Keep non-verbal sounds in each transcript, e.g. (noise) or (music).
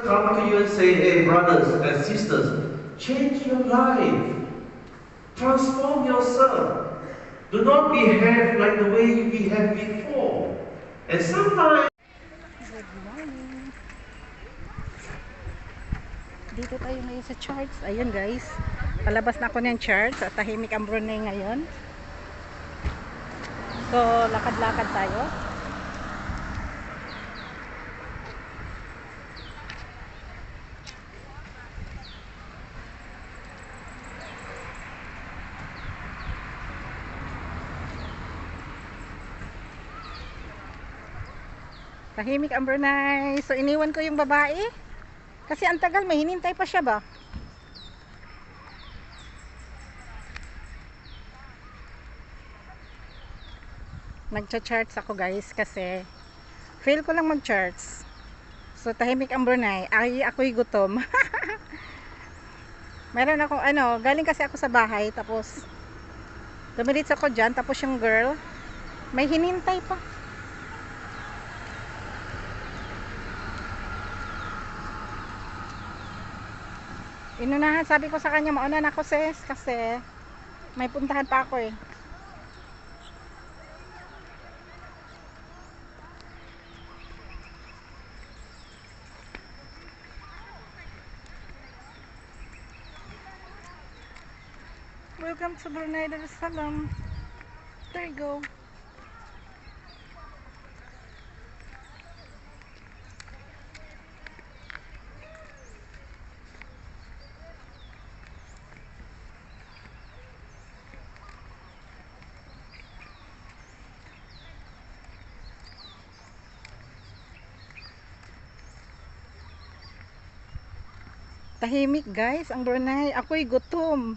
come to you and say, hey, brothers and sisters, change your life. Transform yourself. Do not behave like the way you behaved before. And sometimes Good morning. Dito tayo ngayon sa church. Ayun guys. Palabas na ako ng church. At tahimik ang Brunei ngayon. So, lakad-lakad tayo. Tahimik ang Brunei. So, iniwan ko yung babae. Kasi ang tagal, may hinintay pa siya ba? Nagcha-charts ako guys kasi feel ko lang mag-charts. So, tahimik ang Brunei. Ay, ako'y gutom. (laughs) Meron ako, ano, galing kasi ako sa bahay. Tapos, dumilit ako dyan. Tapos yung girl, may hinintay pa. Inunahan, sabi ko sa kanya, mauna na ako sis, kasi may puntahan pa ako eh. Welcome to Brunei Darussalam. There you go. Tahimik guys, ang Brunei. Ako'y gutom.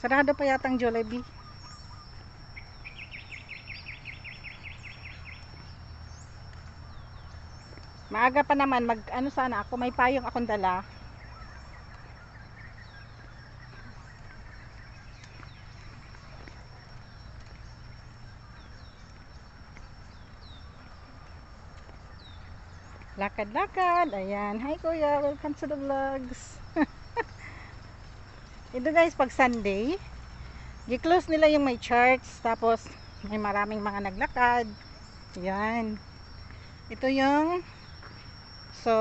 Sarado pa yatang Jollibee. Maaga pa naman, mag ano sana ako, may payong akong dala. Lakad-lakad. Ayan. Hi kuya, welcome to the vlogs. (laughs) Ito guys, pag Sunday, gi-close nila yung may charts, tapos may maraming mga naglakad. Yan. Ito yung so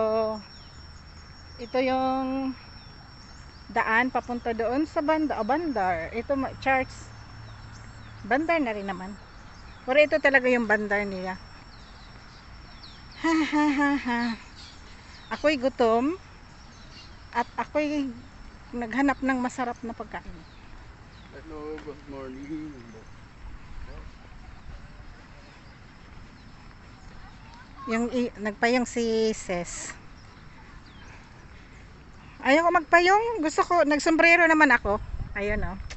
ito yung daan papunta doon sa banda, o bandar. Ito charts. Bandar na rin naman. Pero ito talaga yung bandar nila. Ha ha ha ha. Ako'y gutom at ako'y naghanap ng masarap na pagkain. Hello, good morning. Yung i- nagpayong si Ses. Ayaw ko magpayong. Gusto ko, nagsombrero naman ako. Ayun oh.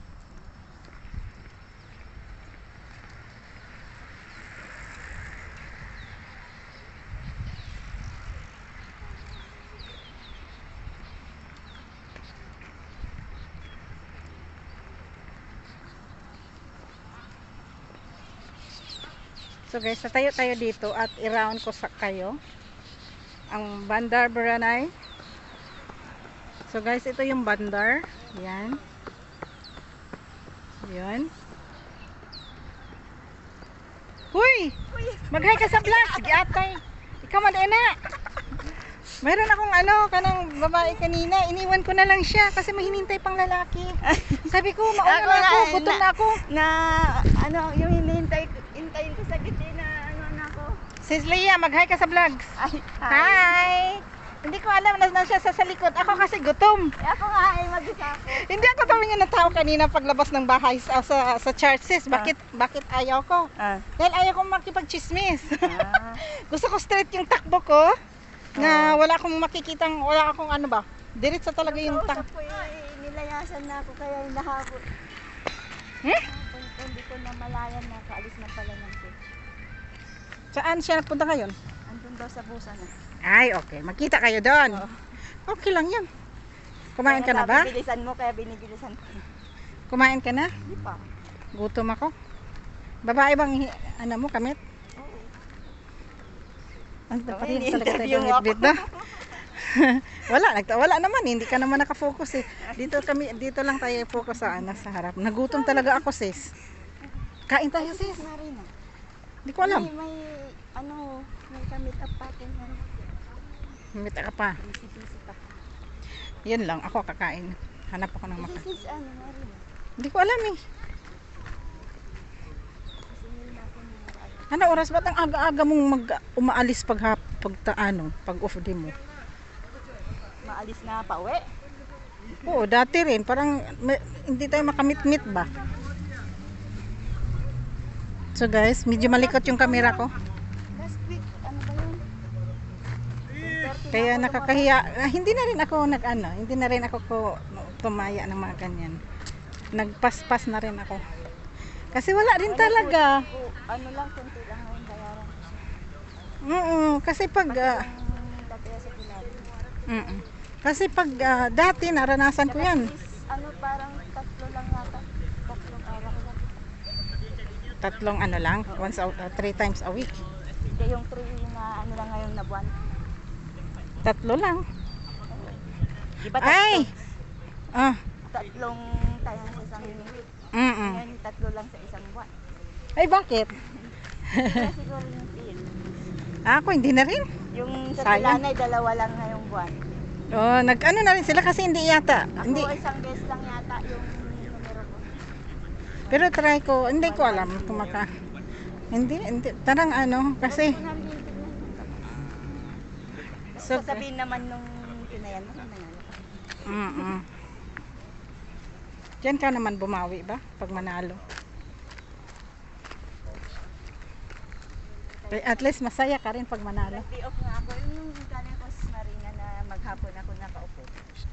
So guys, tatayo tayo dito at i-round ko sa kayo ang Bandar Baranay. So guys, ito yung Bandar. Yan. Yan. Huy! Mag-hi ka sa vlog. Sige atay. Ikaw man na. Meron akong ano, kanang babae kanina. Iniwan ko na lang siya kasi may hinintay pang lalaki. Sabi ko, mauna Ako na ako. eh, Gutom na- na ako. na ano yung hintayin ko sa gitna na ano na ako. Sis Leah, mag-hi ka sa vlogs. Ay, Hi! Hindi ko alam na, na siya sa, sa likod. Ako kasi gutom. Eh, ako nga ay mag-isa ako. Hindi ako tumingin ng tao kanina paglabas ng bahay sa, sa, sa church sis. Bakit, bakit ayaw ko? Ah. Dahil ayaw kong makipag-chismis. ah. (laughs) Gusto ko straight yung takbo ko. Na wala akong makikitang, wala akong ano ba. Diretso talaga yung Kausap takbo. ko eh, nilayasan na ako kaya hinahabol. Hmm? Kung, kung di ko na malayan na kaalis na pala ng church. Saan siya nagpunta ngayon? Andun daw sa busa na. Ay, okay. Magkita kayo doon. Okay lang yan. Kumain ka na ba? Bilisan mo kaya binibilisan ko. Kumain ka na? Di pa. Gutom ako. Babae bang, ano mo, kamit? Oo. Ang Oo, ini- sa likod interview ng ako. itbit ba? (laughs) (laughs) wala, nagta wala naman, hindi ka naman nakafocus eh. Dito kami, dito lang tayo focus sa ano, sa harap. Nagutom talaga ako, sis. Kain tayo, sis. Marina. Hindi ko alam. May, may, ano, may kamit up patin na Mita ka pa. busy-busy pa. Yan lang, ako kakain. Hanap ako ng maka. This is ano. Hindi ko alam eh. Ano. Ano oras ba't ang aga-aga mong mag umaalis pag pag ano, pag off day mo? Maalis na pa uwi. Oo, dati rin. Parang may- hindi tayo makamit-mit ba? So guys, medyo malikot yung camera ko. Last week, ano ba yun? 30 Kaya nakakahiya. Ah, hindi na rin ako nag ano, hindi na rin ako ko tumaya ng mga ganyan. Nagpaspas na rin ako. Kasi wala rin talaga. lumabas. O, ano lang, kunti lang ngayon bayaran. Oo, kasi pag ah, Ang kasi pag ah, dati naranasan ko 'yan. Ano, parang tatlo lang yata. Tatlong araw lang. Tatlong ano lang, once a, ah, three times a week. Hindi yung three na ano lang ngayon na buwan. Tatlo lang. Di ba tatlo? Ay. Ah, Tatlong tayo sa isang week. mm. Ngayon, tatlo lang sa isang buwan. Ay bakit? Kaya siguro (laughs) yung feel. Ako hindi na rin. Yung sa Sayang. Tilanay, dalawa lang ngayong buwan. Oh, nag-ano na rin sila kasi hindi yata. Ako Hindi. isang beses lang yata yung numero ko. Pero try ko, hindi ko alam kung maka. Hindi, hindi. Tarang ano, kasi. So, Sasabihin naman nung tinayan mo, nanalo ka. mm Diyan ka naman bumawi ba? Pag manalo. Eh, At least masaya ka rin pag manalo. Nag-day off nga ako. Yung galing na maghapon ako nakaupo.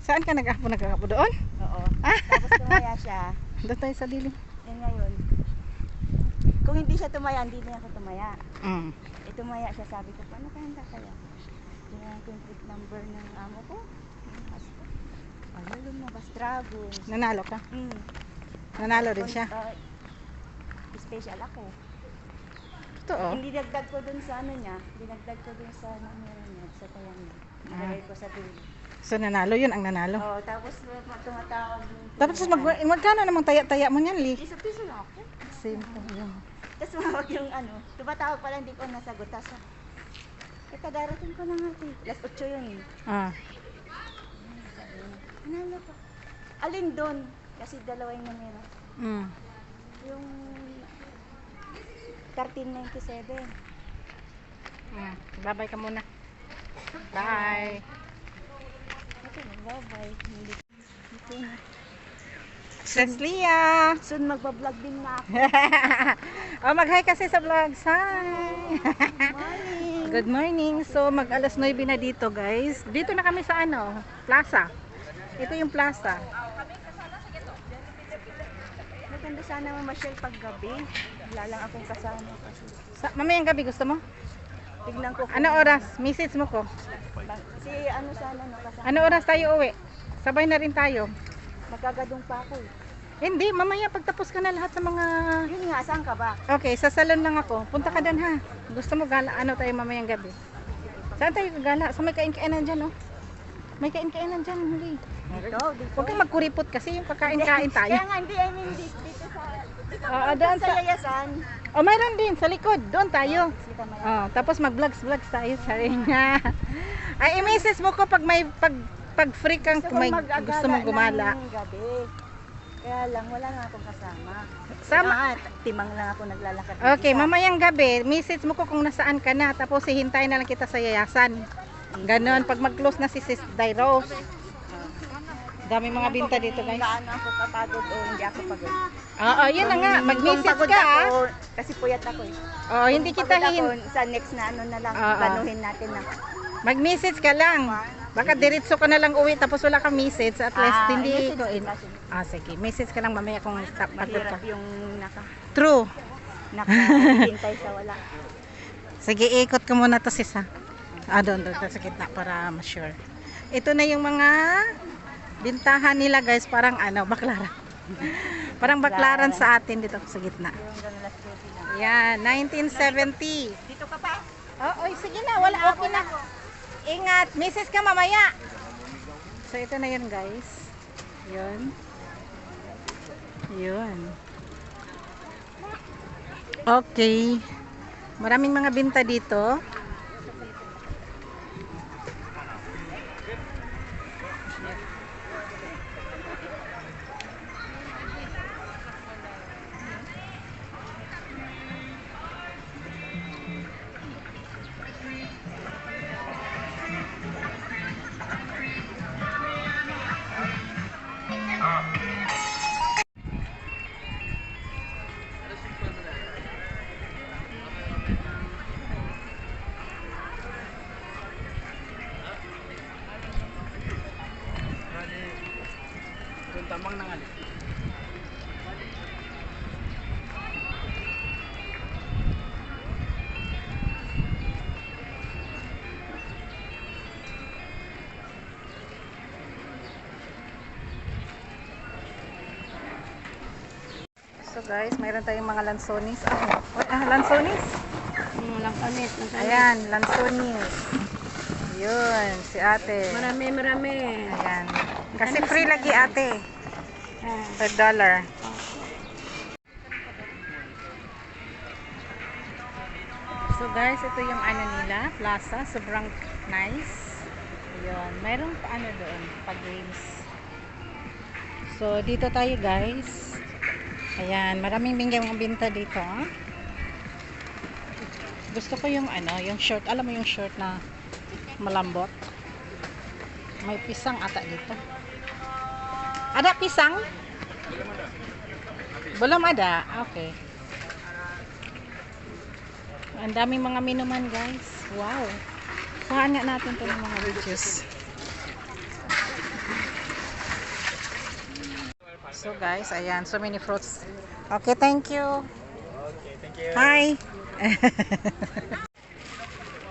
Saan ka nag-apo nag-apo doon? Oo. (laughs) Tapos tumaya siya. Doon tayo sa dilim. Yan ngayon. Kung hindi siya tumaya, hindi na ako tumaya. Mm. Eh, tumaya siya. Sabi ko, paano kaya handa kaya? Yung complete number ng amo ko. Husband. Ano lumabas? Dragon. Nanalo ka? Mm. Nanalo din siya. Uh, special ako. Totoo. Hindi dagdag ko dun sa ano niya. Dinagdag ko dun sa numero niya. Sa tayang niya. Nilagay ko sa dulo. So nanalo yun ang nanalo. Oo, tapos uh, tumatawag yung Tapos mag magkano namang taya-taya mo niyan, Li? Piso-piso lang ako. Same po yun. Tapos mawag yung ano, tumatawag pala hindi ko nasagot. Tapos, eh, kadarating ko na nga. Last 8 yun. eh. Ah. Nanalo ko. Alin doon? Kasi dalawa yung numero. Mm. Yung 1397. Mm. Babay ka muna. Bye. Bye-bye. Sis Lia. Soon magbablog din na ako. (laughs) oh, mag-hi kasi sa vlog. Hi. Good morning. So, mag alas 9 na dito, guys. Dito na kami sa ano, plaza. Ito yung plaza. Maganda sana mamasyal pag gabi. Wala lang akong kasama kasi. Sa, mamayang gabi gusto mo? Tignan ko. Ano oras? Message mo ko. Si ano sana no kasama. Ano oras tayo uwi? Sabay na rin tayo. Magagadong pa ako. eh. Hindi, mamaya pagtapos ka na lahat ng mga... Yun nga, saan ka ba? Okay, sa salon lang ako. Punta ka doon ha. Gusto mo gala, ano tayo mamayang gabi? Saan tayo gala? Sa may kain-kainan dyan, oh. May kain-kainan dyan, huli. Dito, dito. Huwag kang magkuripot kasi yung kakain-kain tayo. Kaya nga, hindi, I mean, dito, dito sa... Oo, doon sa sa... yayasan. Oh, mayroon din, sa likod. Doon tayo. Yan. Oh, tapos mag-vlogs-vlogs tayo sa nga. (laughs) Ay, i-message mo ko pag may pag pag free kang Gusto may gusto mong gumala. gabi. Kaya lang, wala na akong kasama. Sama. Ah, timang lang ako naglalakad. Okay, mag-isa. mamayang gabi, message mo ko kung nasaan ka na. Tapos hihintay na lang kita sa yayasan. Ganon, pag mag-close na si Sis Dairos. Dami mga binta dito, guys. Gaano ako kapagod o hindi ako pagod. Oo, yun na nga. Mag-message ka. ah. Ako, kasi puyat ako eh. Oo, hindi Kung kita pagod ako, hin sa next na ano na lang, Oo. planuhin natin na. Mag-message ka lang. Baka diretso ka na lang uwi tapos wala kang message. At least Ah, hindi message ko in. kasi. Ah, sige. Message ka lang mamaya kung ta- pagod ka. Mahirap yung naka, True. nakahintay sa wala. (laughs) Sige, ikot ko muna to sis ha. Ah, doon, doon, sa gitna para ma-sure. Ito na yung mga bintahan nila guys, parang ano, baklaran. (laughs) parang baklaran sa atin dito sa gitna. Yan, 1970. Dito ka pa? Oo, oh, sige na, wala, okay na. Ingat, misis ka mamaya. So ito na yun guys. Yun. Yun. Okay. Maraming mga binta dito. Guys, mayroon tayong mga lansonis. Ah, what? ah lansonis? Walang panit. Ayan, lansonis. Yun, si ate. Marami, marami. Ayan. Kasi free lagi ate. Ah, Per dollar. So guys, ito yung ano nila, plaza. Sobrang nice. Ayun. Mayroong pa ano doon, pa games. So, dito tayo guys. Ayan, maraming bingay mga binta dito. Gusto ko yung ano, yung short. Alam mo yung short na malambot? May pisang ata dito. Ada pisang? Belum ada. Okay. Ang daming mga minuman, guys. Wow. Kuhaan nga natin to ng mga videos. So guys, ayan, so many fruits. Okay, thank you. Okay, thank you. Hi. (laughs)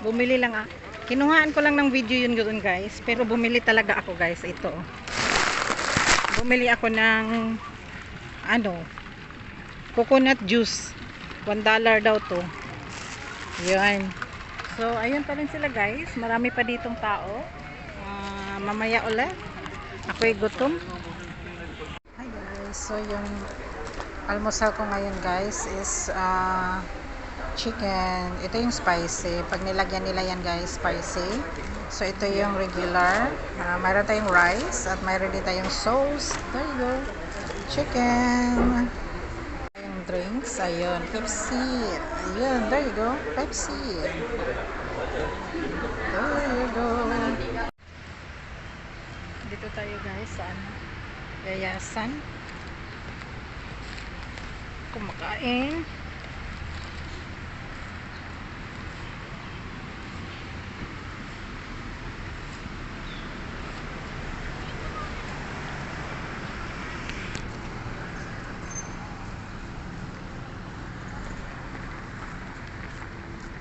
bumili lang ah. Kinuhaan ko lang ng video yun doon guys. Pero bumili talaga ako guys. Ito. Bumili ako ng ano coconut juice. 1 dollar daw to. Yun. So, ayun pa rin sila guys. Marami pa ditong tao. Ah, mamaya ulit. Ako'y gutom. So, yung almusal ko ngayon guys is ah, chicken. Ito yung spicy. Pag nilagyan nila yan guys, spicy. So, ito yung regular. Ah, mayroon tayong rice at mayroon din tayong sauce. There you go. Chicken. Yung drinks. Ayun. Pepsi. Ayun. There you go. Pepsi. There you go. Dito tayo guys sa ano, yayasan. Kumakain.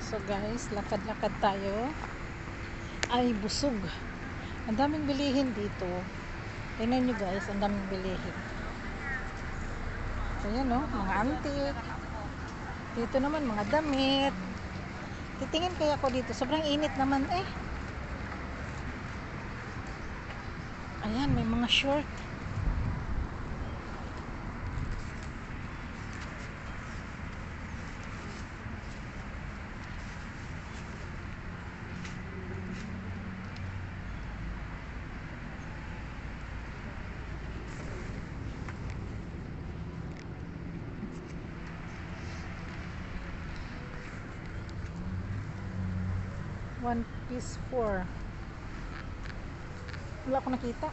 So guys, lakad-lakad tayo. Ay, busog. Ang daming bilihin dito. Tingnan nyo guys, ang daming bilihin. Ayan no, mga antik. Dito naman, mga damit. Titingin kaya ako dito. Sobrang init naman eh. Ayan, may mga short. One piece four. Wala ko nakita.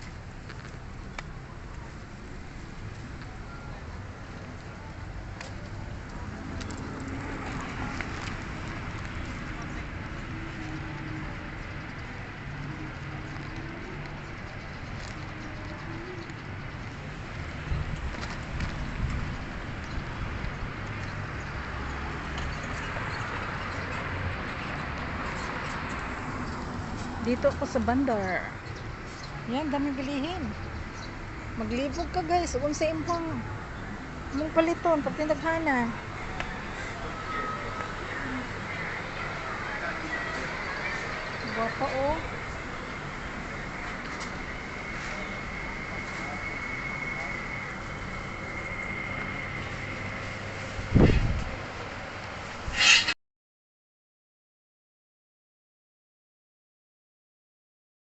Dito ako sa bandar. Yan, dami bilihin. Maglibog ka guys. Kung sa impang. Mong paliton, pag tinaghanan. Guwapo oh.